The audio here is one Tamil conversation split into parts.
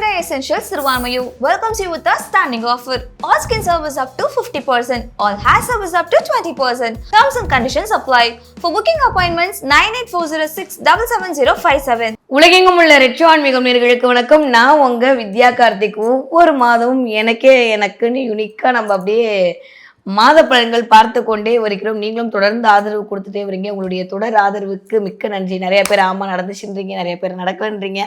Sangha Essentials Sirvanmayu welcomes you with a standing offer. All skin service up to 50%, all hair service up to 20%. Terms and conditions apply. For booking appointments 98406 77057. உலகெங்கும் உள்ள ரெட்ரோ ஆன்மீகம் நேர்களுக்கு வணக்கம் நான் உங்க வித்யா கார்த்திக் ஒவ்வொரு மாதமும் எனக்கே எனக்குன்னு யுனிக்கா நம்ம அப்படியே மாத பலன்கள் பார்த்து கொண்டே வருகிறோம் நீங்களும் தொடர்ந்து ஆதரவு கொடுத்துட்டே வரீங்க உங்களுடைய தொடர் ஆதரவுக்கு மிக்க நன்றி நிறைய பேர் ஆமா நடந்துச்சுன்றீங்க நிறைய பேர் நடக்கலன்றீங்க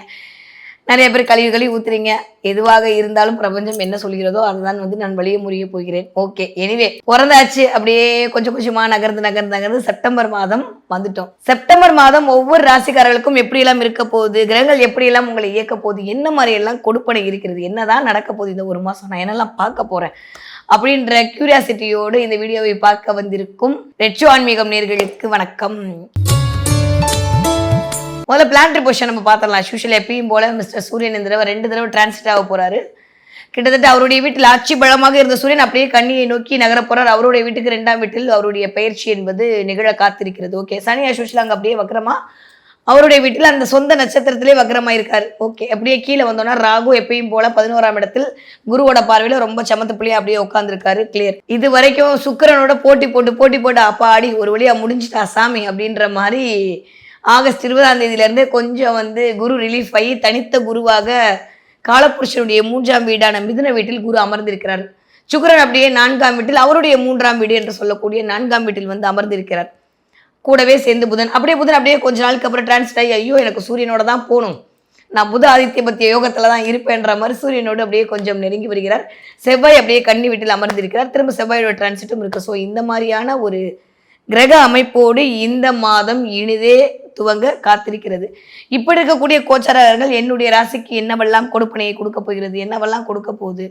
நிறைய பேர் கழிவு ஊத்துறீங்க. எதுவாக இருந்தாலும் பிரபஞ்சம் என்ன சொல்கிறதோ அதுதான் வந்து நான் வழிய முறிய போகிறேன். ஓகே எனிவே பிறந்தாச்சு. அப்படியே கொஞ்சம் கொஞ்சமா நகர்ந்து நகர்ந்து நகர்ந்து செப்டம்பர் மாதம் வந்துட்டோம். செப்டம்பர் மாதம் ஒவ்வொரு ராசிக்காரர்களுக்கும் எப்படியெல்லாம் இருக்க போகுது கிரகங்கள் எப்படியெல்லாம் உங்களை இயக்க போகுது என்ன மாதிரி எல்லாம் கொடுப்பனை இருக்கிறது என்னதான் நடக்க போகுது இந்த ஒரு மாசம் நான் என்னெல்லாம் பார்க்க போறேன் அப்படின்ற கியூரியாசிட்டியோடு இந்த வீடியோவை பார்க்க வந்திருக்கும் ரெட்சோ ஆன்மீகம் நேர்களுக்கு வணக்கம். முதல்ல பிளான்ட்ரி பொசிஷன் நம்ம பார்த்துடலாம். யூஷுவல் எப்பயும் போல மிஸ்டர் சூரியன் இந்த தடவை ரெண்டு தடவை டிரான்சிட் ஆக போகிறாரு கிட்டத்தட்ட அவருடைய வீட்டில் ஆட்சி பலமாக இருந்த சூரியன் அப்படியே கண்ணியை நோக்கி நகர அவருடைய வீட்டுக்கு ரெண்டாம் வீட்டில் அவருடைய பயிற்சி என்பது நிகழ காத்திருக்கிறது. ஓகே சனி அசோஷில் அங்கே அப்படியே வக்கரமா அவருடைய வீட்டில் அந்த சொந்த நட்சத்திரத்திலே வக்கரமா இருக்காரு ஓகே அப்படியே கீழே வந்தோன்னா ராகு எப்பயும் போல பதினோராம் இடத்தில் குருவோட பார்வையில ரொம்ப சமத்து பிள்ளையா அப்படியே உட்காந்துருக்காரு கிளியர் இது வரைக்கும் சுக்கிரனோட போட்டி போட்டு போட்டி போட்டு அப்பா ஆடி ஒரு வழியா முடிஞ்சிட்டா சாமி அப்படின்ற மாதிரி ஆகஸ்ட் இருபதாம் தேதியிலேருந்து கொஞ்சம் வந்து குரு ரிலீஃப் ஆகி தனித்த குருவாக காலபுருஷனுடைய மூன்றாம் வீடான மிதுன வீட்டில் குரு அமர்ந்திருக்கிறார். சுக்கரன் அப்படியே நான்காம் வீட்டில் அவருடைய மூன்றாம் வீடு என்று சொல்லக்கூடிய நான்காம் வீட்டில் வந்து அமர்ந்திருக்கிறார். கூடவே சேர்ந்து புதன். அப்படியே புதன் அப்படியே கொஞ்ச நாளுக்கு அப்புறம் டிரான்ஸ்ட் ஆகி ஐயோ எனக்கு சூரியனோட தான் போகணும். நான் புத ஆதித்ய பத்திய யோகத்துல தான் இருப்பேன்ற மாதிரி சூரியனோடு அப்படியே கொஞ்சம் நெருங்கி வருகிறார். செவ்வாய் அப்படியே கன்னி வீட்டில் அமர்ந்திருக்கிறார். திரும்ப செவ்வாயோட டிரான்சிட்டும் இருக்கு. ஸோ இந்த மாதிரியான ஒரு கிரக அமைப்போடு இந்த மாதம் இனிதே துவங்க காத்திருக்கிறது. இப்படி இருக்கக்கூடிய கோச்சாரர்கள் என்னுடைய ராசிக்கு என்னவெல்லாம் கொடுப்பனையை கொடுக்க போகிறது என்னவெல்லாம் கொடுக்க போகுது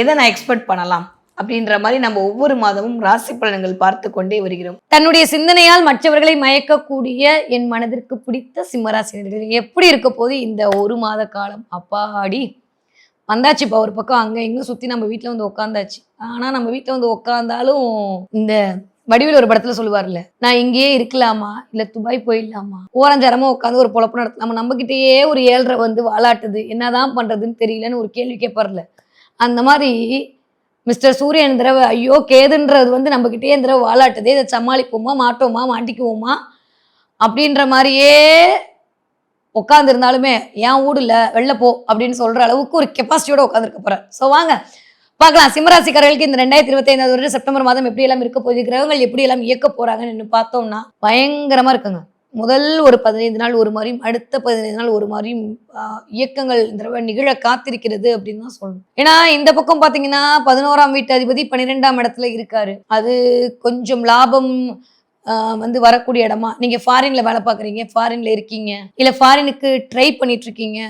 எதை நான் எக்ஸ்பெக்ட் பண்ணலாம் அப்படின்ற மாதிரி நம்ம ஒவ்வொரு மாதமும் ராசி பலன்கள் பார்த்து கொண்டே வருகிறோம். தன்னுடைய சிந்தனையால் மற்றவர்களை மயக்கக்கூடிய என் மனதிற்கு பிடித்த சிம்மராசினர்கள் எப்படி இருக்க போது இந்த ஒரு மாத காலம்? அப்பாடி. வந்தாச்சு இப்போ ஒரு பக்கம் அங்கே இங்கே சுற்றி நம்ம வீட்டில் வந்து உட்காந்தாச்சு ஆனால் நம்ம வீட்டில் வந்து உட்காந்தாலும் இந்த வடிவில் ஒரு படத்துல சொல்லுவார்ல நான் இங்கேயே இருக்கலாமா? இல்ல துபாய் போயிடலாமா? ஓரஞ்சரமா உட்காந்து ஒரு பொழப்பு நடத்தலாமா நம்ம கிட்டேயே ஒரு ஏழ்ரை வந்து வாலாட்டுது. என்னதான் பண்றதுன்னு தெரியலன்னு ஒரு கேள்வி கேட்பார்ல அந்த மாதிரி மிஸ்டர் சூரியன் தடவை ஐயோ கேதுன்றது வந்து நம்ம கிட்டேயே இந்த தடவை வாலாட்டுதே. இதை சமாளிப்போமா? மாட்டோமா? மாட்டிக்குவோமா? அப்படின்ற மாதிரியே உட்காந்துருந்தாலுமே என் ஊடுல? வெளில போ. அப்படின்னு சொல்ற அளவுக்கு ஒரு கெப்பாசிட்டியோட உட்காந்துருக்க போறேன் ஸோ வாங்க பார்க்கலாம். சிம்மராசிக்காரர்களுக்கு இந்த ரெண்டாயிரத்தி இருபத்தி ஐந்தாவது வருடம் செப்டம்பர் மாதம் எப்படி எல்லாம் இருக்க போகுது கிரகங்கள் எப்படி எல்லாம் இயக்க போறாங்கன்னு பார்த்தோம்னா பயங்கரமா இருக்குங்க. முதல் ஒரு பதினைந்து நாள் ஒரு மாதிரியும் அடுத்த பதினைந்து நாள் ஒரு மாதிரியும் இயக்கங்கள் இந்த தடவை நிகழ காத்திருக்கிறது அப்படின்னு தான் சொல்லணும். ஏன்னா இந்த பக்கம் பாத்தீங்கன்னா பதினோராம் வீட்டு அதிபதி பன்னிரெண்டாம் இடத்துல இருக்காரு. அது கொஞ்சம் லாபம் வந்து வரக்கூடிய இடமா? நீங்க ஃபாரின்ல வேலை பார்க்குறீங்க ஃபாரின்ல இருக்கீங்க இல்ல ஃபாரினுக்கு ட்ரை பண்ணிட்டு இருக்கீங்க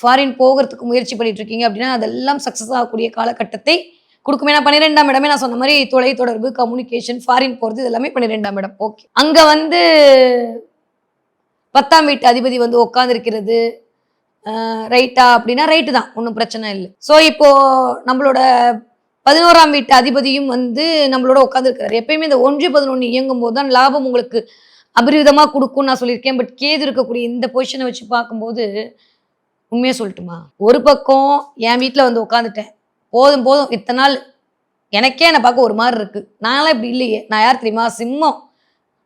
ஃபாரின் போகிறதுக்கு முயற்சி பண்ணிட்டு இருக்கீங்க அப்படின்னா அதெல்லாம் சக்ஸஸ் ஆகக்கூடிய காலகட்டத்தை கொடுக்கும். ஏன்னா பன்னிரெண்டாம் இடமே நான் சொன்ன மாதிரி தொலை தொடர்பு கம்யூனிகேஷன் ஃபாரின் போகிறது இது எல்லாமே பன்னிரெண்டாம் இடம். ஓகே அங்கே வந்து பத்தாம் வீட்டு அதிபதி வந்து உட்காந்துருக்கிறது ரைட்டா அப்படின்னா ரைட்டு தான். ஒன்றும் பிரச்சனை இல்லை. ஸோ இப்போ நம்மளோட பதினோராம் வீட்டு அதிபதியும் வந்து நம்மளோட உட்காந்துருக்கிறாரு எப்பயுமே இந்த ஒன்று பதினொன்று இயங்கும் போது தான் லாபம் உங்களுக்கு அபரிவிதமாக கொடுக்கும்னு நான் சொல்லியிருக்கேன். பட் கேது இருக்கக்கூடிய இந்த பொசிஷனை வச்சு பார்க்கும்போது உண்மையாக சொல்லட்டுமா? ஒரு பக்கம் என் வீட்டில் வந்து உட்காந்துட்டேன் போதும் போதும். இத்தனை நாள் எனக்கே என்னை பார்க்க ஒரு மாதிரி இருக்குது நான்லாம் இப்படி இல்லையே. நான் யார் தெரியுமா? சிம்மம்.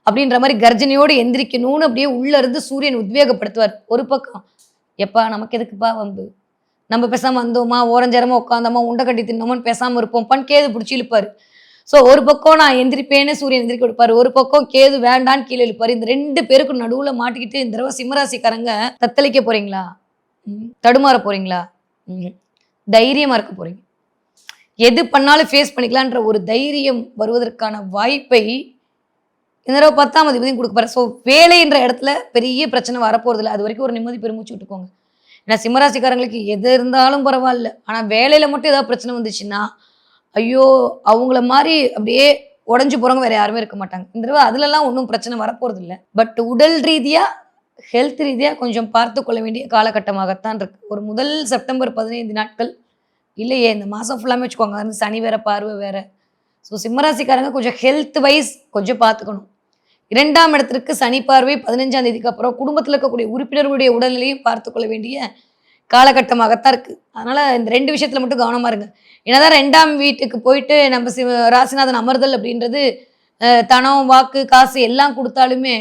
அப்படின்ற மாதிரி கர்ஜனையோடு எந்திரிக்கணும்னு அப்படியே உள்ளே இருந்து சூரியன் உத்வேகப்படுத்துவார். ஒரு பக்கம் எப்பா நமக்கு எதுக்குப்பா வம்பு? நம்ம பேசாமல் வந்தோமா? ஓரஞ்சரமாக உட்காந்தோமா உண்டை கட்டி தின்னோமான்னு பேசாமல் இருப்போம் பண் கேது பிடிச்சி இழுப்பார். ஸோ ஒரு பக்கம் நான் எந்திரிப்பேன்னு சூரியன் எந்திரிக்க கொடுப்பாரு. ஒரு பக்கம் கேது வேண்டான்னு கீழே இழுப்பாரு. இந்த ரெண்டு பேருக்கும் நடுவில் மாட்டிக்கிட்டு இந்த தடவை சிம்மராசிக்காரங்க தத்தளிக்க போகிறீங்களா தடுமாற போறீங்களா? ம், தைரியமா இருக்க போறீங்க. எது பண்ணாலும் ஃபேஸ் பண்ணிக்கலான்ற ஒரு தைரியம் வருவதற்கான வாய்ப்பை இந்த தடவை பத்தாம் அதிபதியும் கொடுக்க போறேன் ஸோ வேலைன்ற இடத்துல பெரிய பிரச்சனை வரப்போகிறதில்ல அது வரைக்கும் ஒரு நிம்மதி பெருமூச்சு விட்டுக்கோங்க. ஏன்னா சிம்மராசிக்காரங்களுக்கு எது இருந்தாலும் பரவாயில்ல. ஆனால் வேலையில் மட்டும் ஏதாவது பிரச்சனை வந்துச்சுன்னா ஐயோ அவங்கள மாதிரி அப்படியே உடஞ்சு போகிறவங்க வேற யாருமே இருக்க மாட்டாங்க. இந்த தடவை அதுலலாம் ஒன்றும் பிரச்சனை வரப்போறது இல்லை பட் உடல் ரீதியாக ஹெல்த் ரீதியாக கொஞ்சம் பார்த்து கொள்ள வேண்டிய காலகட்டமாகத்தான் இருக்கு. ஒரு முதல் செப்டம்பர் பதினைந்து நாட்கள் இல்லையே இந்த மாதம் ஃபுல்லாமே வச்சுக்கோங்க. வந்து சனி வேற பார்வை வேற. ஸோ சிம்மராசிக்காரங்க கொஞ்சம் ஹெல்த் வைஸ் கொஞ்சம் பார்த்துக்கணும். இரண்டாம் இடத்திற்கு சனி பார்வை பதினஞ்சாம் தேதிக்கு அப்புறம் குடும்பத்தில் இருக்கக்கூடிய உறுப்பினர்களுடைய உடல்நிலையும் பார்த்து கொள்ள வேண்டிய காலகட்டமாகத்தான் இருக்குது அதனால் இந்த ரெண்டு விஷயத்தில் மட்டும் கவனமாக இருங்க. என்னதான் ரெண்டாம் வீட்டுக்கு போயிட்டு நம்ம சிவ ராசிநாதன் அமர்தல் அப்படின்றது தனம் வாக்கு காசு எல்லாம் கொடுத்தாலுமே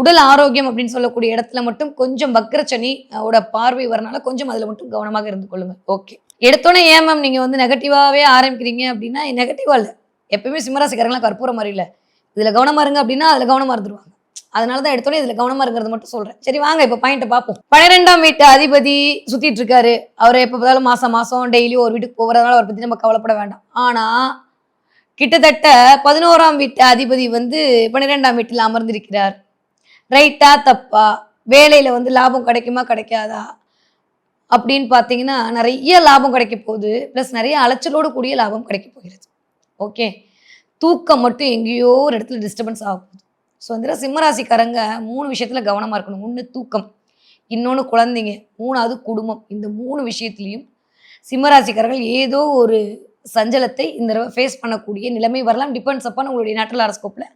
உடல் ஆரோக்கியம் அப்படின்னு சொல்லக்கூடிய இடத்துல மட்டும் கொஞ்சம் வக்கரச்சனி ஓட பார்வை வரனால கொஞ்சம் அதில் மட்டும் கவனமாக இருந்து கொள்ளுங்க. ஓகே எடுத்தோன்னே ஏன் மேம் நீங்கள் வந்து நெகட்டிவாகவே ஆரம்பிக்கிறீங்க அப்படின்னா நெகட்டிவாக இல்லை. எப்பயுமே சிம்மராசிக்காரங்களாம் கற்பூரம் மாதிரி இல்லை. இதில் கவனமாக இருங்க அப்படின்னா அதில் கவனமாக இருந்துருவாங்க. அதனால தான் எடுத்தோன்னே இதில் கவனமாக இருக்கிறது மட்டும் சொல்கிறேன் சரி வாங்க இப்போ பாயிண்ட்டை பார்ப்போம். பன்னிரெண்டாம் வீட்டு அதிபதி சுற்றிட்டு இருக்காரு. அவர் எப்போ பார்த்தாலும் மாதம் மாதம் டெய்லி ஒரு வீட்டுக்கு போகிறதுனால அவரை பற்றி நம்ம கவலைப்பட வேண்டாம். ஆனால் கிட்டத்தட்ட பதினோராம் வீட்டு அதிபதி வந்து பன்னிரெண்டாம் வீட்டில் அமர்ந்திருக்கிறார். ரைட்டா தப்பா? வேலையில் வந்து லாபம் கிடைக்குமா கிடைக்காதா? அப்படின்னு பார்த்தீங்கன்னா நிறைய லாபம் கிடைக்க போகுது. ப்ளஸ் நிறைய அலைச்சலோடு கூடிய லாபம் கிடைக்க போகிறது. ஓகே தூக்கம் மட்டும் எங்கேயோ ஒரு இடத்துல டிஸ்டர்பன்ஸ் ஆக போகுது. ஸோ வந்து சிம்மராசிக்காரங்க மூணு விஷயத்தில் கவனமாக இருக்கணும். ஒன்று தூக்கம் இன்னொன்று குழந்தைங்க மூணாவது குடும்பம். இந்த மூணு விஷயத்துலையும் சிம்மராசிக்காரர்கள் ஏதோ ஒரு சஞ்சலத்தை இந்த தடவை ஃபேஸ் பண்ணக்கூடிய நிலைமை வரலாம். டிபெண்ட்ஸ் அப்பான் உங்களுடைய நேட்டல் ஹாரஸ்கோப்பில்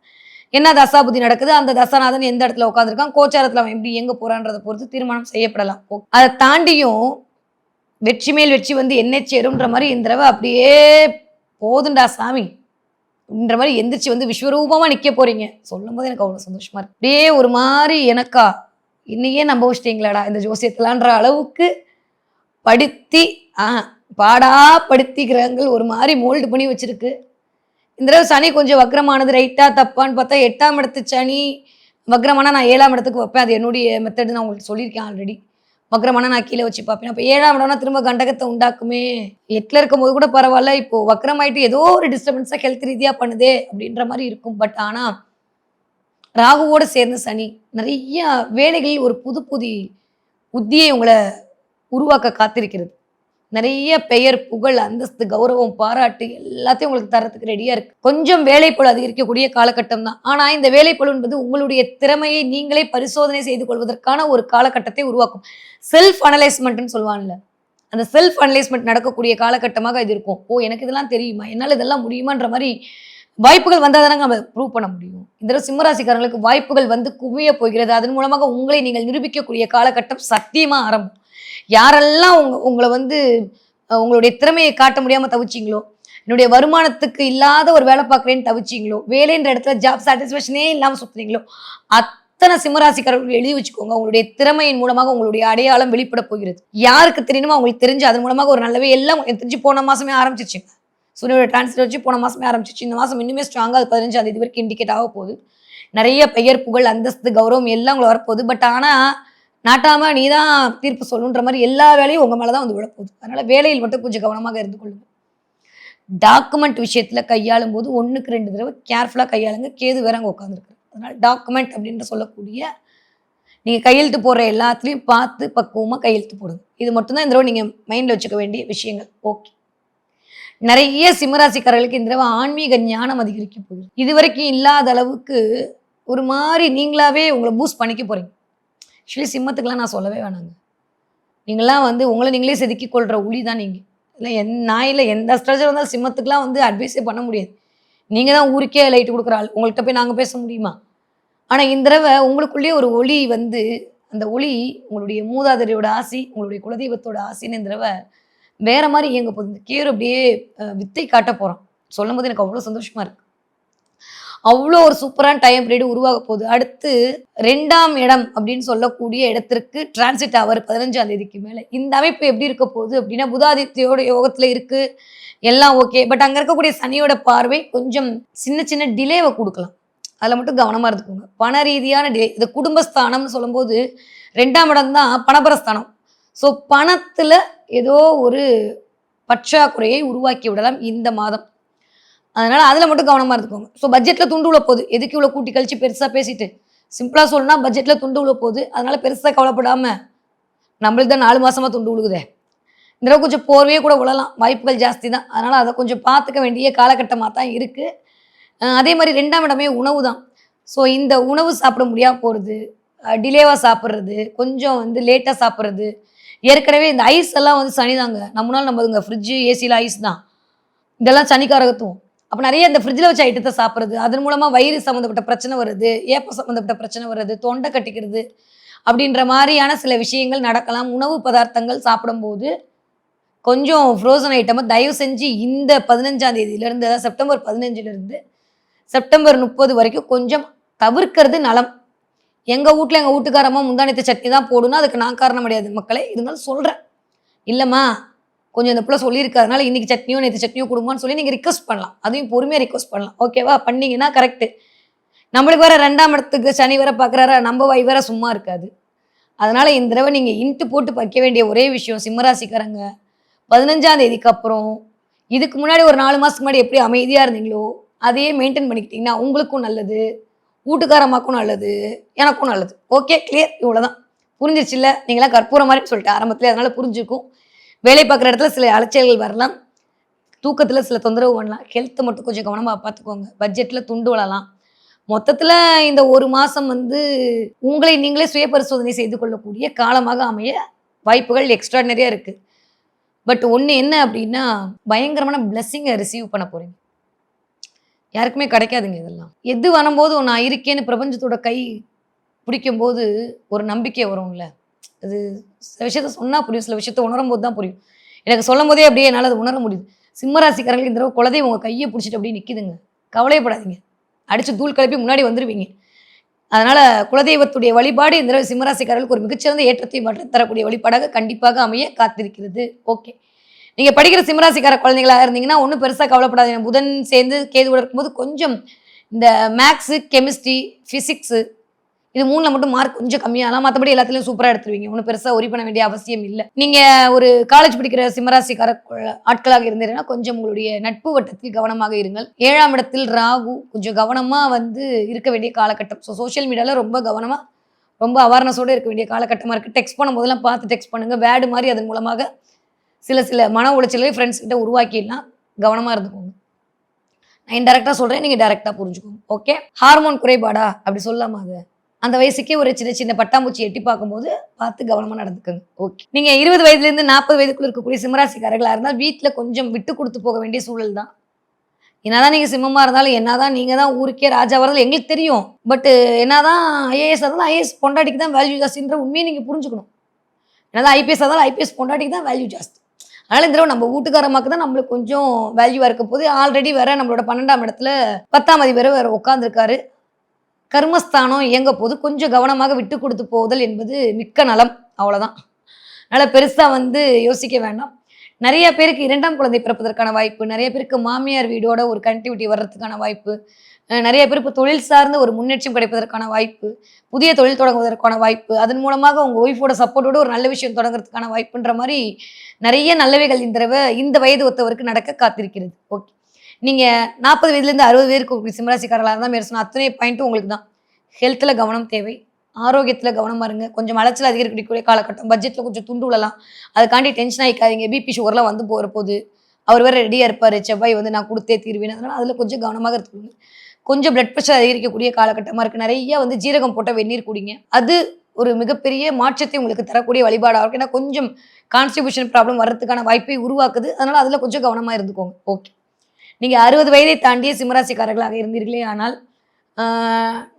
என்ன தசாபுத்தி நடக்குது? அந்த தசாநாதன் எந்த இடத்துல உட்காந்துருக்கான் கோச்சாரத்தில் அவன் எப்படி எங்கே போகிறான்றதை பொறுத்து தீர்மானம் செய்யப்படலாம். அதை தாண்டியும் வெற்றி மேல் வெற்றி வந்து என்ன சேரும்ன்ற மாதிரி இந்த தடவை அப்படியே போதுண்டா சாமி. அப்படின்ற மாதிரி எந்திரிச்சு வந்து விஸ்வரூபமாக நிற்க போறீங்க. சொல்லும் போது எனக்கு அவ்வளோ சந்தோஷமா இருக்கு. அப்படியே ஒரு மாதிரி எனக்கா இன்னையே நம்ப வச்சிட்டீங்களாடா இந்த ஜோசியத்திலான்ற அளவுக்கு படுத்தி ஆ பாடா படுத்தி கிரகங்கள் ஒரு மாதிரி மோல்டு பண்ணி வச்சிருக்கு. இந்த தடவை சனி கொஞ்சம் வக்ரமானது. ரைட்டாக தப்பான்னு பார்த்தா எட்டாம் இடத்து சனி வக்ரமானா நான் ஏழாம் இடத்துக்கு வைப்பேன். அது என்னுடைய மெத்தட் நான் உங்களுக்கு சொல்லியிருக்கேன் ஆல்ரெடி வக்ரமானா நான் கீழே வச்சு பார்ப்பேன். அப்போ ஏழாம் இடம்னா திரும்ப கண்டகத்தை உண்டாக்குமே. எட்டில் இருக்கும்போது கூட பரவாயில்ல. இப்போ வக்ரமாயிட்டு ஏதோ ஒரு டிஸ்டர்பன்ஸாக ஹெல்த் ரீதியாக பண்ணுதே அப்படின்ற மாதிரி இருக்கும். பட் ஆனால் ராகுவோடு சேர்ந்த சனி நிறைய வேலைகளில் ஒரு புது புது உத்தியை உங்களை உருவாக்க காத்திருக்கிறது. நிறைய பெயர் புகழ் அந்தஸ்து கௌரவம் பாராட்டு எல்லாத்தையும் உங்களுக்கு தரத்துக்கு ரெடியா இருக்கு. கொஞ்சம் வேலைப்பளு அதிகரிக்கக்கூடிய காலகட்டம் தான். ஆனா இந்த வேலைப்பளு என்பது உங்களுடைய திறமையை நீங்களே பரிசோதனை செய்து கொள்வதற்கான ஒரு காலகட்டத்தை உருவாக்கும். செல்ஃப் அனலைஸ்மெண்ட்னு சொல்லுவாங்கல்ல. அந்த செல்ஃப் அனலைஸ்மெண்ட் நடக்கக்கூடிய காலகட்டமாக இது இருக்கும். ஓ எனக்கு இதெல்லாம் தெரியுமா? என்னால் இதெல்லாம் முடியுமான்ற மாதிரி வாய்ப்புகள் வந்தால் தானே நம்ம ப்ரூவ் பண்ண முடியும். இந்த தடவை சிம்மராசிக்காரங்களுக்கு வாய்ப்புகள் வந்து குவிய போகிறது. அதன் மூலமாக உங்களை நீங்கள் நிரூபிக்கக்கூடிய காலகட்டம் சத்தியமாக ஆரம்பம். யாரெல்லாம் உங்க உங்களை வந்து உங்களுடைய திறமையை காட்ட முடியாமல் தவிச்சிங்களோ என்னுடைய வருமானத்துக்கு இல்லாத ஒரு வேலை பார்க்குறேன்னு தவிச்சிங்களோ வேலைன்ற இடத்துல ஜாப் சாட்டிஸ்ஃபேக்ஷனே இல்லாமல் சுற்றுனீங்களோ அத்தனை சிம்மராசிக்காரர்கள் எழுதி வச்சுக்கோங்க உங்களுடைய திறமையின் மூலமாக உங்களுடைய அடையாளம் வெளிப்பட போகிறது. யாருக்கு தெரியணுமோ அவங்களுக்கு தெரிஞ்சு அதன் மூலமாக ஒரு நல்லவே எல்லாம் தெரிஞ்சு போன மாதமே ஆரம்பிச்சிருச்சுங்க சூரியனோட டிரான்ஸ்ஃபர் வச்சு போன மாதமே ஆரம்பிச்சிச்சு. இந்த மாதம் இன்னுமே ஸ்ட்ராங்காக அது பதினஞ்சாம் தேதி வரைக்கும் இண்டிகேட் ஆக போகுது. நிறைய பெயர் புகழ் அந்தஸ்து கௌரவம் எல்லாம் உங்களை வரப்போகுது. பட் ஆனால் நாட்டாம நீ தான் தீர்ப்பு சொல்லுன்ற மாதிரி எல்லா வேலையும் உங்கள் மேலே தான் வந்து விழப்போகுது. அதனால் வேலையில் மட்டும் கொஞ்சம் கவனமாக இருந்து கொள்ளுங்க. டாக்குமெண்ட் விஷயத்தில் கையாளும் போது ஒன்றுக்கு ரெண்டு தடவை கேர்ஃபுல்லாக கையாளுங்க. கேது வேற அங்கே உட்காந்துருக்கு அதனால் டாக்குமெண்ட் அப்படின்ற சொல்லக்கூடிய நீங்கள் கையெழுத்து போடுற எல்லாத்துலேயும் பார்த்து பக்குவமாக கையெழுத்து போடுங்க. இது மட்டும்தான் இந்த தடவை நீங்கள் மைண்டில் வச்சுக்க வேண்டிய விஷயங்கள். ஓகே நிறைய சிம்மராசிக்காரர்களுக்கு இந்த தடவை ஆன்மீக ஞானம் அதிகரிக்க போகுது. இது வரைக்கும் இல்லாத அளவுக்கு ஒரு மாதிரி நீங்களாவே உங்களை பூஸ்ட் பண்ணிக்க போறீங்க. ஆக்சுவலி சிம்மத்துக்கெலாம் நான் சொல்லவே வேணாங்க. நீங்களாம் வந்து உங்களை நீங்களே செதுக்கி கொள்கிற உளி தான் நீங்கள் இல்லை என் நான் இல்லை எந்த ஸ்ட்ரக்சர் இருந்தாலும் சிம்மத்துக்கெலாம் வந்து அட்வைஸே பண்ண முடியாது. நீங்கள் தான் ஊருக்கே லைட்டு கொடுக்குற ஆள். உங்கள்கிட்ட போய் நாங்கள் பேச முடியுமா? ஆனால் இந்த தடவை உங்களுக்குள்ளேயே ஒரு ஒளி வந்து அந்த ஒளி உங்களுடைய மூதாதரியோட ஆசி உங்களுடைய குலதெய்வத்தோட ஆசின்னு இந்த தடவை வேறு மாதிரி இயங்க போகுது. இந்த கேர் அப்படியே வித்தை காட்ட போகிறோம் சொல்லும் போது எனக்கு அவ்வளோ சந்தோஷமாக இருக்குது அவ்வளோ ஒரு சூப்பரான டைம் பீரியட் உருவாக போகுது. அடுத்து ரெண்டாம் இடம் அப்படின்னு சொல்லக்கூடிய இடத்திற்கு டிரான்சிட் ஆவர் பதினஞ்சாம் தேதிக்கு மேலே. இந்த அமைப்பு எப்படி இருக்க போகுது அப்படின்னா புதாதித்யோட யோகத்தில் இருக்குது எல்லாம் ஓகே பட் அங்கே இருக்கக்கூடிய சனியோட பார்வை கொஞ்சம் சின்ன சின்ன டிலேவை கொடுக்கலாம். அதில் மட்டும் கவனமாக இருந்துக்கோங்க. பண ரீதியான டிலே இது குடும்பஸ்தானம்னு சொல்லும்போது ரெண்டாம் இடம் தான் பணபரஸ்தானம். ஸோ பணத்தில் ஏதோ ஒரு பற்றாக்குறையை உருவாக்கி விடலாம் இந்த மாதம். அதனால் அதில் மட்டும் கவனமாக இருந்துக்கோங்க. ஸோ பட்ஜெட்டில் துண்டு உள்ள போகுது எதுக்கு இவ்வளோ கூட்டி கழிச்சு பெருசாக பேசிட்டு? சிம்பிளாக சொல்லணும்னா பட்ஜெட்டில் துண்டு உள்ள போகுது அதனால் பெருசாக கவலைப்படாமல் நம்மளுக்கு தான் நாலு மாதமாக துண்டு உழுகுதே. இந்த தடவை கொஞ்சம் போர்வையே கூட விழலாம் வாய்ப்புகள் ஜாஸ்தி தான். அதனால் அதை கொஞ்சம் பார்த்துக்க வேண்டிய காலகட்டமாக தான் இருக்குது அதே மாதிரி ரெண்டாம் இடமே உணவு தான். ஸோ இந்த உணவு சாப்பிட முடியாமல் போகிறது டிலேவாக சாப்பிட்றது கொஞ்சம் வந்து லேட்டாக சாப்பிட்றது ஏற்கனவே இந்த ஐஸ் எல்லாம் வந்து சனிதாங்க. நம்மளால நம்ம ஃப்ரிட்ஜு ஏசியில் ஐஸ் தான். இதெல்லாம் சனிக்காரகத்துவம். அப்போ நிறைய இந்த ஃப்ரிட்ஜில் வச்ச ஐட்டத்தை சாப்பிட்றது அதன் மூலமாக வயிறு சம்மந்தப்பட்ட பிரச்சனை வருது ஏப்பம் சம்மந்தப்பட்ட பிரச்சனை வருது தொண்டை கட்டிக்கிறது அப்படின்ற மாதிரியான சில விஷயங்கள் நடக்கலாம். உணவு பதார்த்தங்கள் சாப்பிடும்போது கொஞ்சம் ஃப்ரோசன் ஐட்டமாக தயவு செஞ்சு இந்த பதினஞ்சாம் தேதியிலேருந்து அதாவது செப்டம்பர் பதினஞ்சுலேருந்து செப்டம்பர் முப்பது வரைக்கும் கொஞ்சம் தவிர்க்கிறது நலம். எங்கள் வீட்டில் எங்கள் வீட்டுக்காரம்மா முந்தானத்து சட்னி தான் போடணும் அதுக்கு நான் காரணம் கிடையாது. மக்களே இருந்தாலும் சொல்கிறேன் இல்லைம்மா கொஞ்சம் இந்த பிள்ளை சொல்லியிருக்காதனால இன்னைக்கு சட்னியோ நேற்று சட்னியோ கொடுங்கன்னு சொல்லி நீங்கள் ரிக்வஸ்ட் பண்ணலாம். அதையும் பொறுமையாக ரிக்வஸ்ட் பண்ணலாம். ஓகேவா பண்ணீங்கன்னா கரெக்டு நம்மளுக்கு வேற ரெண்டாம் இடத்துக்கு சனி வேற பார்க்குறாரா நம்ம வாய் வேற சும்மா இருக்காது. அதனால் இந்த தடவை நீங்கள் இன்ட்டு போட்டு வைக்க வேண்டிய ஒரே விஷயம் சிம்மராசிக்காரங்க. பதினஞ்சாம் தேதிக்கு அப்புறம் இதுக்கு முன்னாடி ஒரு நாலு மாதத்துக்கு முன்னாடி எப்படி அமைதியாக இருந்தீங்களோ அதையே மெயின்டைன் பண்ணிக்கிட்டிங்கன்னா உங்களுக்கும் நல்லது வீட்டுக்காரம்மாக்கும் நல்லது எனக்கும் நல்லது. ஓகே கிளியர் இவ்வளோதான் புரிஞ்சிருச்சுல்ல? நீங்களாம் கற்பூரம் மாதிரி சொல்லிட்டு ஆரம்பத்தில் அதனால் புரிஞ்சுக்கும். வேலை பார்க்குற இடத்துல சில அலைச்சல்கள் வரலாம். தூக்கத்தில் சில தொந்தரவு பண்ணலாம். ஹெல்த்தை மட்டும் கொஞ்சம் கவனமாக பார்த்துக்கோங்க. பட்ஜெட்டில் துண்டு விழலாம் மொத்தத்தில் இந்த ஒரு மாதம் வந்து உங்களை நீங்களே சுய பரிசோதனை செய்து கொள்ளக்கூடிய காலமாக அமைய வாய்ப்புகள் எக்ஸ்ட்ராடினரியாக இருக்குது பட் ஒன்று என்ன அப்படின்னா பயங்கரமான பிளஸ்ஸிங்கை ரிசீவ் பண்ண போகிறீங்க யாருக்குமே கிடைக்காதுங்க இதெல்லாம். எது வரும்போது நான் இருக்கேன்னு பிரபஞ்சத்தோட கை பிடிக்கும்போது ஒரு நம்பிக்கை வரும்ல. அது சில விஷயத்த சொன்னால் புரியும். சில விஷயத்த உணரும் போது தான் புரியும். எனக்கு சொல்லும் போதே அப்படியே என்னால் அதை உணர முடியுது. சிம்மராசிக்காரர்கள் இந்த தடவை குலதெய்வம் உங்கள் கையை பிடிச்சிட்டு அப்படியே நிற்கிதுங்க கவலையப்படாதீங்க. அடித்து தூள் கிளப்பி முன்னாடி வந்துடுவீங்க அதனால் குலதெய்வத்துடைய வழிபாடு இந்த தடவை சிம்மராசிக்காரர்களுக்கு ஒரு மிகச்சிறந்த ஏற்றத்தையும் மற்ற தரக்கூடிய வழிபாடாக கண்டிப்பாக அமைய காத்திருக்கிறது. ஓகே. நீங்கள் படிக்கிற சிம்மராசிக்கார குழந்தைகளாக இருந்தீங்கன்னா ஒன்றும் பெருசாக கவலைப்படாதீங்க. புதன் சேர்ந்து கேது இருக்கும்போது கொஞ்சம் இந்த மேக்ஸு கெமிஸ்ட்ரி ஃபிசிக்ஸு இது மூணில் மட்டும் மார்க் கொஞ்சம் கம்மியாகலாம் மற்றபடி எல்லாத்துலேயும் சூப்பராக எடுத்துருவீங்க. ஒன்றும் பெருசாக ஒரி பண்ண வேண்டிய அவசியம் இல்லை. நீங்கள் ஒரு காலேஜ் படிக்கிற சிம்மராசிக்கார ஆட்களாக இருந்தீங்கன்னா கொஞ்சம் உங்களுடைய நட்பு வட்டத்தில் கவனமாக இருங்கள். ஏழாம் இடத்தில் ராகு கொஞ்சம் கவனமாக வந்து இருக்க வேண்டிய காலகட்டம். ஸோ சோஷியல் மீடியாவில் ரொம்ப கவனமாக ரொம்ப அவேர்னஸோடு இருக்க வேண்டிய காலகட்டமாக இருக்குது டெக்ஸ்ட் பண்ணும்போதெல்லாம் பார்த்து டெக்ஸ்ட் பண்ணுங்கள் வேர்டு மாதிரி அதன் மூலமாக சில சில மன உளைச்சலை ஃப்ரெண்ட்ஸ் கிட்ட உருவாக்கிடலாம். கவனமாக இருந்துக்கோங்க. நான் இன்டெரக்டாக சொல்கிறேன் நீங்கள் டேரெக்டாக புரிஞ்சுக்கோங்க. ஓகே ஹார்மோன் குறைபாடா? அப்படி சொல்லாமா அது? அந்த வயசுக்கே ஒரு சின்ன சின்ன பட்டாம்பூச்சி எட்டி பார்க்கும்போது பார்த்து கவனமாக நடந்துக்கோங்க. ஓகே நீங்கள் இருபது வயதுலேருந்து நாற்பது வயதுக்குள்ள இருக்கக்கூடிய சிம்மராசிக்காரர்களாக இருந்தால் வீட்டில் கொஞ்சம் விட்டு கொடுத்து போக வேண்டிய சூழல் தான். என்னதான் நீங்கள் சிம்மமாக இருந்தாலும் என்னதான் நீங்கள் தான் ஊருக்கே ராஜா வரது எங்களுக்கு தெரியும். பட்டு என்னதான் ஐஏஎஸ் இருந்தாலும் ஐஏஎஸ் பொண்டாட்டிக்கு தான் வேல்யூ ஜாஸ்தின்ற உண்மையை நீங்கள் புரிஞ்சுக்கணும். என்னதான் ஐபிஎஸ் இருந்தாலும் ஐபிஎஸ் பொண்டாட்டிக்கு தான் வேல்யூ ஜாஸ்தி. அதனால இந்த தடவை நம்ம வீட்டுக்காரமாக்கு தான் நம்மளுக்கு கொஞ்சம் வேல்யூவாக இருக்க போது ஆல்ரெடி வேற நம்மளோட பன்னெண்டாம் இடத்துல பத்தாம் அதிபர் வேறு உட்காந்துருக்காரு கர்மஸ்தானம் இயங்க போது கொஞ்சம் கவனமாக விட்டு கொடுத்து போதல் என்பது மிக்க நலம். அவ்வளோதான் அதனால் பெருசாக வந்து யோசிக்க வேண்டாம். நிறைய பேருக்கு இரண்டாம் குழந்தை பிறப்பதற்கான வாய்ப்பு நிறைய பேருக்கு மாமியார் வீடோட ஒரு கனெக்டிவிட்டி வர்றதுக்கான வாய்ப்பு நிறைய பேர் இப்போ தொழில் சார்ந்த ஒரு முன்னேற்றம் கிடைப்பதற்கான வாய்ப்பு புதிய தொழில் தொடங்குவதற்கான வாய்ப்பு அதன் மூலமாக உங்கள் ஒய்ஃபோட சப்போர்ட்டோட ஒரு நல்ல விஷயம் தொடங்குறதுக்கான வாய்ப்புன்ற மாதிரி நிறைய நல்லவைகள் இந்த தடவை இந்த வயது ஒத்தவருக்கு நடக்க காத்திருக்கிறது. ஓகே நீங்கள் நாற்பது வயதுலேருந்து அறுபது பேருக்கு சிம்மராசிக்காரர்களாக இருந்தால் மேலே சொன்ன அத்தனை பாயிண்ட்டும் உங்களுக்கு தான் ஹெல்த்தில் கவனம் தேவை. ஆரோக்கியத்தில் கவனமாக இருங்க. கொஞ்சம் அலைச்சல் அதிகரிக்கக்கூடிய காலகட்டம். பட்ஜெட்டில் கொஞ்சம் துண்டு விழலாம் அதுக்காண்டி டென்ஷன் ஆகிக்காதீங்க பிபி சுகர்லாம் வந்து போகிற போது அவர் வேறு ரெடியாக இருப்பார். செவ்வாய் வந்து நான் கொடுத்தே தீர்வேன். அதனால் அதில் கொஞ்சம் கவனமாக இருக்கணும் கொஞ்சம் பிளட் ப்ரெஷர் அதிகரிக்கக்கூடிய காலகட்டமாக இருக்குது நிறைய வந்து ஜீரகம் போட்ட வெந்நீர் குடிங்க. அது ஒரு மிகப்பெரிய மாற்றத்தை உங்களுக்கு தரக்கூடிய வழிபாடாக இருக்கும். ஏன்னா கொஞ்சம் கான்ஸ்டிபியூஷன் ப்ராப்ளம் வர்றதுக்கான வாய்ப்பை உருவாக்குது. அதனால் அதில் கொஞ்சம் கவனமாக இருந்துக்கோங்க. ஓகே நீங்கள் அறுபது வயதை தாண்டிய சிம்மராசிக்காரர்களாக இருந்தீர்களே ஆனால்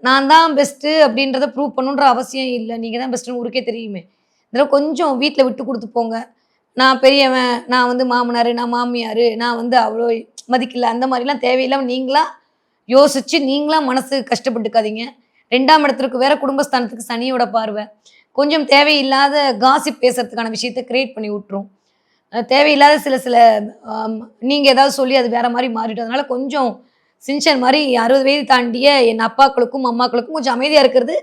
நான் தான் பெஸ்ட்டு அப்படின்றத ப்ரூவ் பண்ணுன்ற அவசியம் இல்லை. நீங்கள் தான் பெஸ்ட்டுன்னு உருக்கே தெரியுமே. இதில் கொஞ்சம் வீட்டில் விட்டு கொடுத்து போங்க. நான் பெரியவன் நான் வந்து மாமனார் நான் மாமியார் நான் வந்து அவ்வளோ மதிக்கல அந்த மாதிரிலாம் தேவையில்லாமல் நீங்களாக யோசித்து நீங்களாம் மனசு கஷ்டப்பட்டுக்காதீங்க. ரெண்டாம் இடத்திற்கு வேற குடும்பஸ்தானத்துக்கு சனியோட பார்வை. கொஞ்சம் தேவையில்லாத காசிப் பேசுறதுக்கான விஷயத்த கிரியேட் பண்ணி விட்டுரும். தேவையில்லாத சில சில நீங்கள் ஏதாவது சொல்லி அது வேற மாதிரி மாறிட்டோம் அதனால கொஞ்சம் சின்சன் மாதிரி அறுபது வயது தாண்டிய என் அப்பாக்களுக்கும் அம்மாக்களுக்கும் கொஞ்சம் அமைதியாக இருக்கிறது.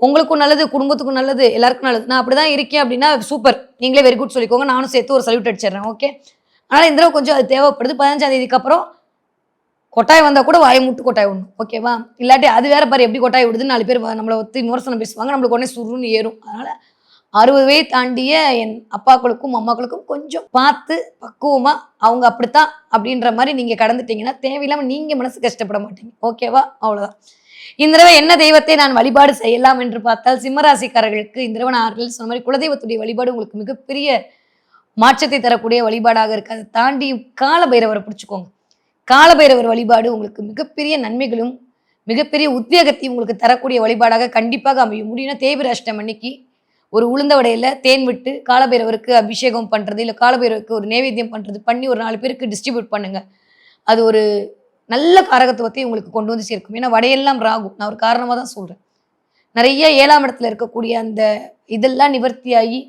உங்களுக்கும் நல்லது குடும்பத்துக்கும் நல்லது எல்லாருக்கும் நல்லது. நான் அப்படிதான் இருக்கேன் அப்படின்னா சூப்பர் நீங்களே வெரி குட் சொல்லிக்கோங்க. நானும் சேர்த்து ஒரு சல்யூட் அடிச்சிடுறேன் ஓகே அதனால் இந்த தடவை கொஞ்சம் அது தேவைப்படுது. பதினஞ்சாம் தேதிக்கு அப்புறம் கொட்டாய் வந்தால் கூட வாயை முட்டு கொட்டாய் விடணும் ஓகேவா இல்லாட்டி அது வேற பாரு எப்படி கொட்டாய் விடுதுன்னு நாலு பேர் வ- நம்மளை ஒத்து விமர்சனம் பேசுவாங்க. நம்மளுக்கு உடனே சுருன்னு ஏறும். அதனால் அறுபது வயது தாண்டிய என் அப்பாக்களுக்கும் அம்மாக்களுக்கும் கொஞ்சம் பார்த்து பக்குவமாக அவங்க அப்படித்தான் அப்படின்ற மாதிரி நீங்கள் கடந்துட்டீங்கன்னா தேவையில்லாமல் நீங்கள் மனசு கஷ்டப்பட மாட்டீங்க. ஓகேவா அவ்வளோதான் இந்த தடவை என்ன தெய்வத்தை நான் வழிபாடு செய்யலாம் என்று பார்த்தால் சிம்மராசிக்காரர்களுக்கு இந்த தடவை நான் சொன்ன மாதிரி குலதெய்வத்துடைய வழிபாடு உங்களுக்கு மிகப்பெரிய மாற்றத்தை தரக்கூடிய வழிபாடாக இருக்குது அதை தாண்டி கால பைரவரை பிடிச்சிக்கோங்க. காலபைரவர் வழிபாடு உங்களுக்கு மிகப்பெரிய நன்மைகளும் மிகப்பெரிய உத்வேகத்தை உங்களுக்கு தரக்கூடிய வழிபாடாக கண்டிப்பாக அமையும். முடியும்னா தேவிராஷ்டம் அன்னைக்கு ஒரு உளுந்த வடையில் தேன் விட்டு காலபைரவருக்கு அபிஷேகம் பண்ணுறது இல்லை காலபைரவருக்கு ஒரு நைவேத்தியம் பண்ணுறது பண்ணி ஒரு நாலு பேருக்கு டிஸ்ட்ரிபியூட் பண்ணுங்கள் அது ஒரு நல்ல காரகத்துவத்தை உங்களுக்கு கொண்டு வந்து சேர்க்கும். ஏன்னா வடையெல்லாம் ராகும் நான் ஒரு காரணமாக தான் சொல்கிறேன் நிறைய ஏழாம் இடத்துல இருக்கக்கூடிய அந்த இதெல்லாம் நிவர்த்தியாகி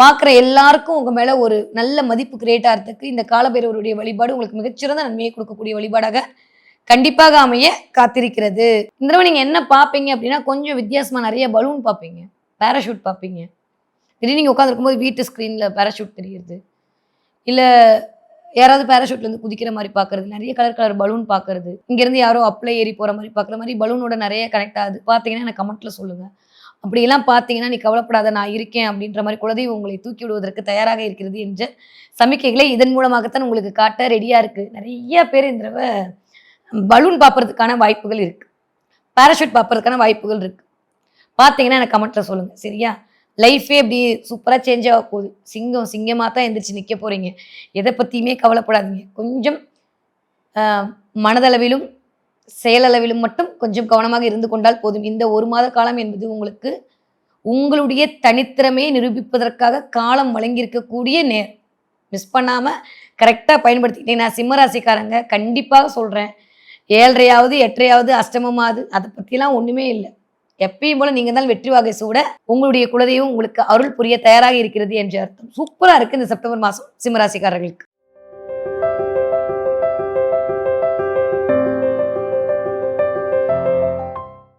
பார்க்குற எல்லாருக்கும் உங்கள் மேலே ஒரு நல்ல மதிப்பு கிரியேட் ஆகிறதுக்கு இந்த காலபைரவருடைய வழிபாடு உங்களுக்கு மிகச்சிறந்த நன்மையை கொடுக்கக்கூடிய வழிபாடாக கண்டிப்பாக அமைய காத்திருக்கிறது. இந்த தடவை நீங்கள் என்ன பார்ப்பீங்க அப்படின்னா கொஞ்சம் வித்தியாசமாக நிறைய பலூன் பார்ப்பீங்க. பேராஷூட் பார்ப்பீங்க. திடீர்னு நீங்கள் உட்காந்துருக்கும்போது வீட்டு ஸ்க்ரீனில் பேராஷூட் தெரியுது. இல்லை யாராவது பேராஷூட்லேருந்து குதிக்கிற மாதிரி பார்க்கறது நிறைய கலர் கலர் பலூன் பார்க்கறது. இங்கேருந்து யாரோ அப்ளை ஏறி போகிற மாதிரி பார்க்குற மாதிரி பலூனோட நிறைய கனெக்ட் ஆகுது. பார்த்தீங்கன்னா எனக்கு கமெண்ட்டில் சொல்லுங்கள் அப்படியெல்லாம் பார்த்தீங்கன்னா நீ கவலைப்படாத நான் இருக்கேன் அப்படின்ற மாதிரி குலதெய்வம் உங்களை தூக்கி விடுவதற்கு தயாராக இருக்கிறது என்ற சமிக்கைகளை இதன் மூலமாகத்தான் உங்களுக்கு காட்ட ரெடியாக இருக்குது நிறைய பேர் இந்த தடவை பலூன் பார்ப்பறதுக்கான வாய்ப்புகள் இருக்குது பேராஷூட் பார்ப்பறதுக்கான வாய்ப்புகள் இருக்குது பார்த்தீங்கன்னா எனக்கு கமெண்ட்டில் சொல்லுங்கள் சரியா? லைஃபே இப்படி சூப்பராக சேஞ்ச் ஆக போகுது. சிங்கம் சிங்கமாக தான் எந்திரிச்சு நிற்க போகிறீங்க எதை பற்றியுமே கவலைப்படாதீங்க. கொஞ்சம் மனதளவிலும் செயலளவிலும் மட்டும் கொஞ்சம் கவனமாக இருந்து கொண்டால் போதும். இந்த ஒரு மாத காலம் என்பது உங்களுக்கு உங்களுடைய தனித்திறமையை நிரூபிப்பதற்காக காலம் வழங்கியிருக்கக்கூடிய நேரம் மிஸ் பண்ணாமல் கரெக்டாக பயன்படுத்திக்கிட்டேன் நான் சிம்மராசிக்காரங்க கண்டிப்பாக சொல்கிறேன் ஏழரையாவது எட்டரையாவது அஷ்டமமாவது அதை பற்றிலாம் ஒன்றுமே இல்லை. எப்பயும் போல நீங்கள் தான் வெற்றி வாகை சூட உங்களுடைய குலதெய்வம் உங்களுக்கு அருள் புரிய தயாராக இருக்கிறது என்று அர்த்தம். சூப்பராக இருக்குது இந்த செப்டம்பர் மாதம் சிம்மராசிக்காரர்களுக்கு